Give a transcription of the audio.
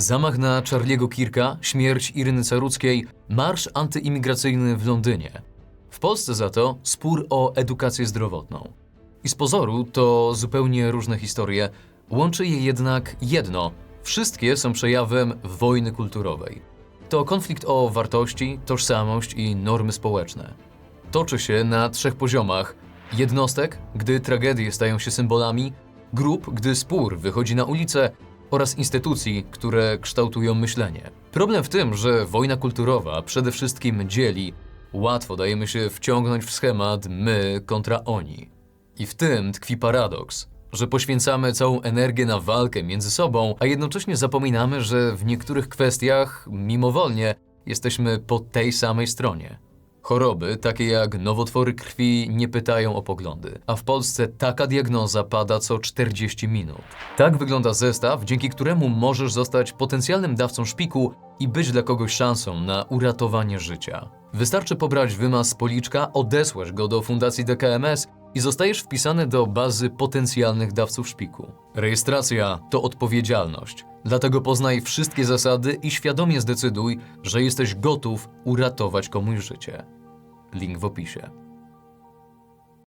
Zamach na Charliego Kirka, śmierć Iryny Caruckiej, marsz antyimigracyjny w Londynie. W Polsce za to spór o edukację zdrowotną. I z pozoru to zupełnie różne historie, łączy je jednak jedno. Wszystkie są przejawem wojny kulturowej. To konflikt o wartości, tożsamość i normy społeczne. Toczy się na trzech poziomach: jednostek, gdy tragedie stają się symbolami, grup, gdy spór wychodzi na ulicę, oraz instytucji, które kształtują myślenie. Problem w tym, że wojna kulturowa przede wszystkim dzieli. Łatwo dajemy się wciągnąć w schemat my kontra oni. I w tym tkwi paradoks, że poświęcamy całą energię na walkę między sobą, a jednocześnie zapominamy, że w niektórych kwestiach, mimowolnie, jesteśmy po tej samej stronie. Choroby, takie jak nowotwory krwi, nie pytają o poglądy, a w Polsce taka diagnoza pada co 40 minut. Tak wygląda zestaw, dzięki któremu możesz zostać potencjalnym dawcą szpiku i być dla kogoś szansą na uratowanie życia. Wystarczy pobrać wymaz z policzka, odesłać go do Fundacji DKMS i zostajesz wpisany do bazy potencjalnych dawców szpiku. Rejestracja to odpowiedzialność, dlatego poznaj wszystkie zasady i świadomie zdecyduj, że jesteś gotów uratować komuś życie. Link w opisie.